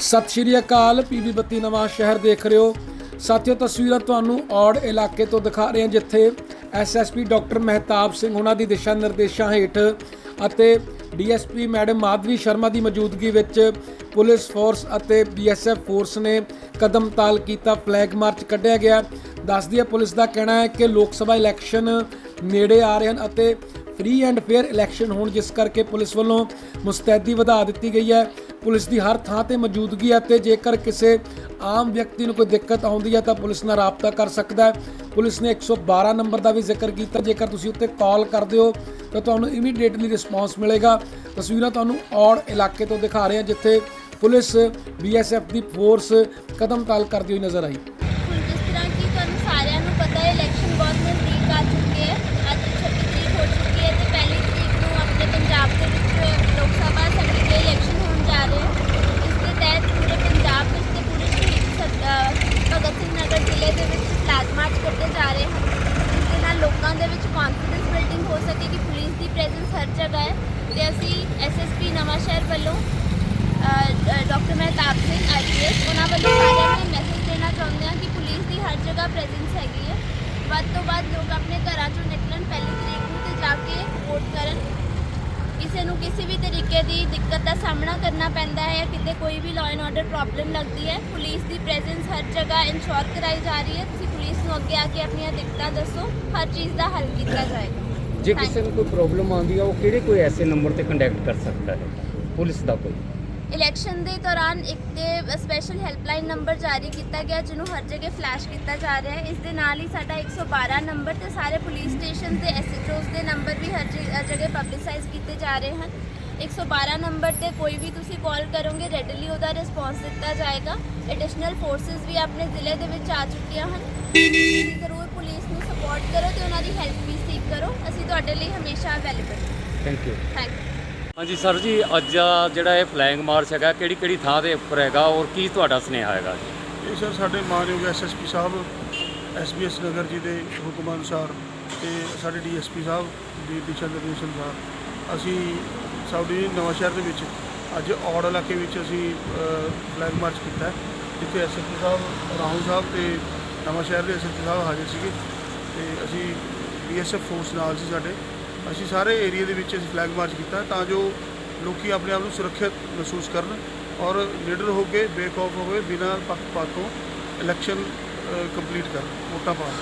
ਸਤਿ ਸ਼੍ਰੀ ਅਕਾਲ, ਪੀਬੀ ਬੱਤੀ ਨਵਾਂ ਸ਼ਹਿਰ ਦੇਖ ਰਹੇ ਹੋ। ਸਾਥੀਓ, ਤਸਵੀਰਾਂ ਤੁਹਾਨੂੰ ਔੜ ਇਲਾਕੇ ਤੋਂ ਦਿਖਾ ਰਹੇ ਹਾਂ, ਜਿੱਥੇ ਐਸਐਸਪੀ ਡਾਕਟਰ ਮਹਿਤਾਬ ਸਿੰਘ ਉਹਨਾਂ ਦੀ ਦਿਸ਼ਾ ਨਿਰਦੇਸ਼ਾਂ ਹੇਠ ਅਤੇ ਡੀਐਸਪੀ ਮੈਡਮ ਮਾਧਵੀ ਸ਼ਰਮਾ ਦੀ ਮੌਜੂਦਗੀ ਵਿੱਚ ਪੁਲਿਸ ਫੋਰਸ ਅਤੇ ਬੀਐਸਐਫ ਫੋਰਸ ਨੇ ਕਦਮ ਤਾਲ ਕੀਤਾ, ਫਲੈਗ ਮਾਰਚ ਕੱਢਿਆ ਗਿਆ। ਦੱਸਦੀ ਹੈ ਪੁਲਿਸ ਦਾ ਕਹਿਣਾ ਹੈ ਕਿ ਲੋਕ ਸਭਾ ਇਲੈਕਸ਼ਨ ਨੇੜੇ ਆ ਰਹੇ ਹਨ ਅਤੇ ਫ੍ਰੀ ਐਂਡ ਫੇਅਰ ਇਲੈਕਸ਼ਨ ਹੋਣ, ਜਿਸ ਕਰਕੇ ਪੁਲਿਸ ਵੱਲੋਂ ਮੁਸਤੈਦੀ ਵਧਾ ਦਿੱਤੀ ਗਈ ਹੈ। ਪੁਲਿਸ ਦੀ ਹਰ ਥਾਂ ਤੇ ਮੌਜੂਦਗੀ ਹੈ ਤੇ ਜੇਕਰ ਕਿਸੇ ਆਮ ਵਿਅਕਤੀ ਨੂੰ ਕੋਈ ਦਿੱਕਤ ਆਉਂਦੀ ਹੈ ਤਾਂ ਪੁਲਿਸ ਨਾਲ ਰਾਬਤਾ ਕਰ ਸਕਦਾ ਹੈ। ਪੁਲਿਸ ਨੇ 112 ਨੰਬਰ ਦਾ ਵੀ ਜ਼ਿਕਰ ਕੀਤਾ। ਜੇਕਰ ਤੁਸੀਂ ਉੱਤੇ ਕਾਲ ਕਰਦੇ ਹੋ, ਤਾਂ ਤੁਹਾਨੂੰ ਇਮੀਡੀਏਟਲੀ ਰਿਸਪਾਂਸ ਮਿਲੇਗਾ। ਤਸਵੀਰਾਂ ਤੁਹਾਨੂੰ ਔੜ ਇਲਾਕੇ ਤੋਂ ਦਿਖਾ ਰਹੇ ਹਾਂ, ਜਿੱਥੇ ਪੁਲਿਸ ਬੀਐਸਐਫ ਦੀ ਫੋਰਸ ਕਦਮ ਤਾਲ ਕਰਦੀ ਹੋਈ ਨਜ਼ਰ ਆਈ। ਜਿਸ ਤਰ੍ਹਾਂ ਕਿ ਤੁਹਾਨੂੰ ਸਾਰਿਆਂ ਨੂੰ ਪਤਾ ਹੈ ਇਲੈਕਸ਼ਨ ਬਹੁਤ ਨਜ਼ਦੀਕ ਆ ਚੁੱਕੇ ਹੈ ਅੱਜ 26 ਤਰੀਕ ਹੋ ਚੁੱਕੀ ਹੈ ਤੇ ਪਹਿਲੀ ਤਰੀਕ ਨੂੰ ਆਪਣੇ ਪੰਜਾਬ ਦੇ ਵਿੱਚ ਲੋਕ ਸਭਾ ਅਸੈਂਬਲੀ ਦੇ ਇਲੈਕਸ਼ਨ ਹੋਣ ਜਾ ਰਹੇ ਹਨ ਇਸ ਦੇ ਤਹਿਤ ਪੂਰੇ ਪੰਜਾਬ ਵਿੱਚ ਤੇ ਪੂਰੇ ਸ਼ਹੀਦ ਸਰ- ਅਹ ਭਗਤ ਸਿੰਘ ਨਗਰ ਜ਼ਿਲ੍ਹੇ ਦੇ ਵਿੱਚ ਫਲੈਗ ਮਾਰਚ ਕੱਢੇ ਜਾ ਰਹੇ ਹਨ। ਜਿਸ ਦੇ ਨਾਲ ਲੋਕਾਂ ਦੇ ਵਿੱਚ ਕੌਨਫੀਡੈਂਸ ਬਿਲਡਿੰਗ ਹੋ ਸਕੇ ਕਿ ਪੁਲਿਸ ਦੀ ਪ੍ਰੈਜ਼ੈਂਸ ਹਰ ਜਗ੍ਹਾ ਹੈ। ਤੇ ਅਸੀਂ ਐਸਐਸਪੀ ਨਵਾਂ ਸ਼ਹਿਰ ਵੱਲੋਂ ਡਾਕਟਰ ਮਹਿਤਾਬ ਸਿੰਘ ਆਈਪੀਐਸ ਉਹਨਾਂ ਵੱਲੋਂ ਸਾਰਿਆਂ ਨੂੰ ਮੈਸੇਜ ਦੇਣਾ ਚਾਹੁੰਦੇ ਹਾਂ ਕਿ ਪੁਲਿਸ ਦੀ ਹਰ ਜਗ੍ਹਾ ਪ੍ਰੈਜ਼ੈਂਸ ਹੈਗੀ ਹੈ। ਵੱਧ ਤੋਂ ਵੱਧ ਲੋਕ ਆਪਣੇ ਘਰਾਂ ਚੋਂ ਨਿਕਲਣ ਪਹਿਲੀ ਤਰੀਕ ਨੂੰ ਤੇ ਜਾ ਕੇ ਵੋਟ ਕਰਨ। ਕਿਸੇ ਨੂੰ ਕਿਸੇ ਵੀ ਤਰੀਕੇ ਦੀ ਦਿੱਕਤ ਦਾ ਸਾਹਮਣਾ ਕਰਨਾ ਪੈਂਦਾ ਹੈ ਕਿਤੇ ਕੋਈ ਵੀ ਲਾਅ ਐਂਡ ਆਰਡਰ ਪ੍ਰੋਬਲਮ ਲੱਗਦੀ ਹੈ ਪੁਲਿਸ ਹਰ ਜਗ੍ਹਾ ਇਨਸ਼ੋਰ ਕਰਾਈ ਜਾ ਰਹੀ ਹੈ। ਤੁਸੀਂ ਪੁਲਿਸ ਨੂੰ ਅੱਗੇ ਆ ਕੇ ਆਪਣੀਆਂ ਦਿੱਕਤਾਂ ਦੱਸੋ। ਹਰ ਚੀਜ਼ ਦਾ ਹੱਲ ਕੀਤਾ ਜਾਏਗਾ। ਜੇ ਕਿਸੇ ਨੂੰ ਕੋਈ ਪ੍ਰੋਬਲਮ ਆਉਂਦੀ ਆ ਉਹ ਕਿਹੜੇ ਕੋਈ ਐਸੇ ਨੰਬਰ ਤੇ ਕੰਟੈਕਟ ਕਰ ਸਕਦਾ ਹੈ? ਪੁਲਿਸ ਦਾ ਕੋਈ? ਇਲੈਕਸ਼ਨ ਦੇ ਦੌਰਾਨ ਇੱਕ ਤੇ ਸਪੈਸ਼ਲ ਹੈਲਪਲਾਈਨ ਨੰਬਰ ਜਾਰੀ ਕੀਤਾ ਗਿਆ ਜਿਹਨੂੰ ਹਰ ਜਗ੍ਹਾ ਫਲੈਸ਼ ਕੀਤਾ ਜਾ ਰਿਹਾ ਹੈ। ਇਸ ਦੇ ਨਾਲ ਹੀ ਸਾਡਾ 112 ਨੰਬਰ ਤੇ ਸਾਰੇ ਪੁਲਿਸ ਸਟੇਸ਼ਨ ਤੇ ਐਸਐਚਓਸ ਦੇ ਨੰਬਰ ਵੀ ਹਰ ਜਗ੍ਹਾ ਪਬਲਿਸਾਈਜ਼ ਕੀਤੇ ਜਾ ਰਹੇ ਹਨ। 112 ਨੰਬਰ ਤੇ ਕੋਈ ਵੀ ਤੁਸੀਂ ਕਾਲ ਕਰੋਗੇ ਰੈਡਲੀ ਉਹਦਾ ਰਿਸਪੌਂਸ ਦਿੱਤਾ ਜਾਏਗਾ। ਐਡੀਸ਼ਨਲ ਫੋਰਸਸ ਵੀ ਆਪਣੇ ਜ਼ਿਲ੍ਹੇ ਦੇ ਵਿੱਚ ਆ ਚੁੱਕੀਆਂ ਹਨ। ਜ਼ਰੂਰ ਪੁਲਿਸ ਨੂੰ ਸਪੋਰਟ ਕਰੋ ਤੇ ਉਹਨਾਂ ਦੀ ਹੈਲਪ ਵੀ ਸੀਕ ਕਰੋ। ਅਸੀਂ ਤੁਹਾਡੇ ਲਈ ਹਮੇਸ਼ਾ available thank you thank you ਹਾਂਜੀ ਸਰ ਜੀ ਅੱਜ ਜਿਹੜਾ ਇਹ ਫਲੈਗ ਮਾਰਚ ਹੈਗਾ ਕਿਹੜੀ ਕਿਹੜੀ ਥਾਂ ਦੇ ਉੱਪਰ ਹੈਗਾ ਔਰ ਕੀ ਤੁਹਾਡਾ ਸੁਨੇਹਾ ਹੈਗਾ? ਜੀ ਇਹ ਸਰ ਸਾਡੇ ਮਾਨਯੋਗ ਐਸਐਸਪੀ ਸਾਹਿਬ ਐਸਬੀਐਸ ਨਗਰ ਜੀ ਦੇ ਹੁਕਮ ਅਨੁਸਾਰ ਤੇ ਸਾਡੇ ਡੀਐਸਪੀ ਸਾਹਿਬ ਦੀ ਦਿਸ਼ਾ ਨਿਰਦੇਸ਼ ਅਨੁਸਾਰ ਅਸੀਂ ਸਾਊਥ ਡਿਵੀਜ਼ਨ ਨਵਾਂ ਦੇ ਵਿੱਚ ਅੱਜ ਔੜ ਇਲਾਕੇ ਵਿੱਚ ਅਸੀਂ ਫਲੈਗ ਮਾਰਚ ਕੀਤਾ ਹੈ, ਜਿੱਥੇ ਐਸਐਸਪੀ ਸਾਹਿਬ ਰਾਹੁਲ ਸਾਹਿਬ ਤੇ ਨਵਾਂ ਸ਼ਹਿਰ ਦੇ ਐਸਐਸਪੀ ਸਾਹਿਬ ਹਾਜ਼ਰ ਸੀਗੇ ਤੇ ਅਸੀਂ ਬੀਐਸਐਫ ਫੋਰਸ ਨਾਲ ਸੀ ਸਾਡੇ। ਅਸੀਂ ਸਾਰੇ ਏਰੀਆ ਦੇ ਵਿੱਚ ਅਸੀਂ ਫਲੈਗ ਮਾਰਚ ਕੀਤਾ ਤਾਂ ਜੋ ਲੋਕੀ ਆਪਣੇ ਆਪ ਨੂੰ ਸੁਰੱਖਿਅਤ ਮਹਿਸੂਸ ਕਰਨ ਔਰ ਲੀਡਰ ਹੋ ਕੇ ਬੇਖੌਫ ਹੋਵੇ ਬਿਨਾਂ ਪੱਖਪਾਤ ਤੋਂ ਇਲੈਕਸ਼ਨ ਕੰਪਲੀਟ ਕਰਨ ਵੋਟਾਂ ਪਾਉਣ।